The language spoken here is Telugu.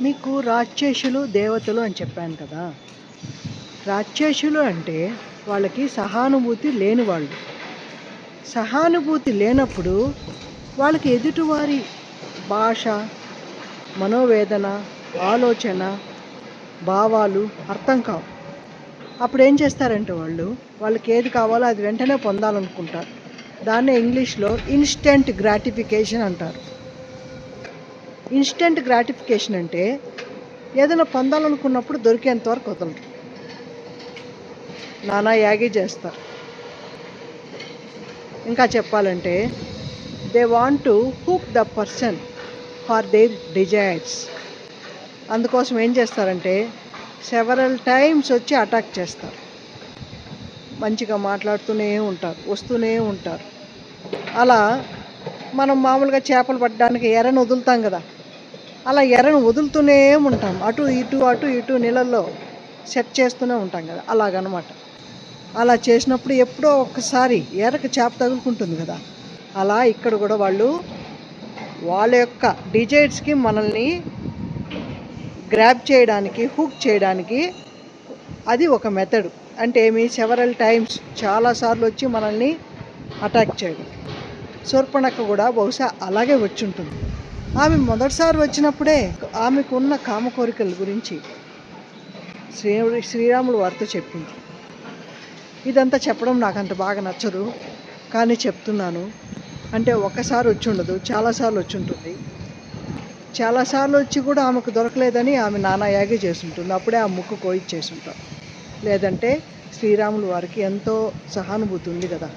మీకు రాక్షసులు దేవతలు అని చెప్పాను కదా. రాక్షసులు అంటే వాళ్ళకి సహానుభూతి లేని వాళ్ళు. సహానుభూతి లేనప్పుడు వాళ్ళకి ఎదుటివారి భాష మనోవేదన ఆలోచన భావాలు అర్థం కావు. అప్పుడు ఏం చేస్తారంటే వాళ్ళు వాళ్ళకి ఏది కావాలో అది వెంటనే పొందాలనుకుంటారు. దాన్నే ఇంగ్లీష్లో ఇన్స్టెంట్ గ్రాటిఫికేషన్ అంటారు. ఇన్స్టెంట్ గ్రాటిఫికేషన్ అంటే ఏదైనా పొందాలనుకున్నప్పుడు దొరికేంత వరకు వదలరు నానా యాగి చేస్తారు ఇంకా చెప్పాలంటే they want to hook the person for their desires అందుకోసం ఏం చేస్తారంటే సెవరల్ టైమ్స్ వచ్చి అటాక్ చేస్తారు. మంచిగా మాట్లాడుతూనే ఉంటారు వస్తూనే ఉంటారు. అలా మనం మామూలుగా చేపలు పట్టడానికి ఎరను వదులుతాం కదా. అలా ఎరను వదులుతూనే ఉంటాం. అటు ఇటు అటు ఇటు నీళ్ళల్లో సెట్ చేస్తూనే ఉంటాం కదా. అలాగనమాట. అలా చేసినప్పుడు ఎప్పుడో ఒక్కసారి ఎరకు చేప తగులుకుంటుంది కదా. అలా ఇక్కడ కూడా వాళ్ళు వాళ్ళ యొక్క డిజైడ్స్కి మనల్ని గ్రాప్ చేయడానికి హుక్ చేయడానికి అది ఒక మెథడ్. అంటే ఏమి? సెవరల్ టైమ్స్ చాలాసార్లు వచ్చి మనల్ని అటాక్ చేయడం. సూర్పణక్క కూడా బహుశా అలాగే వచ్చి ఉంటుంది ఆమె మొదటిసారి వచ్చినప్పుడే ఆమెకున్న కామ కోరికల గురించి శ్రీ శ్రీరాముడు వారితో చెప్పింది. ఇదంతా చెప్పడం నాకు అంత బాగా నచ్చదు కానీ చెప్తున్నాను. అంటే ఒక్కసారి వచ్చి ఉండదు చాలాసార్లు వచ్చి ఉంటుంది. చాలాసార్లు వచ్చి కూడా ఆమెకు దొరకలేదని ఆమె నానా యాగి చేస్తుంటుంది అప్పుడే ఆ ముక్కు కోయిచ్చేసి ఉంటాం. లేదంటే శ్రీరాములు వారికి ఎంతో సహానుభూతి ఉంది కదా.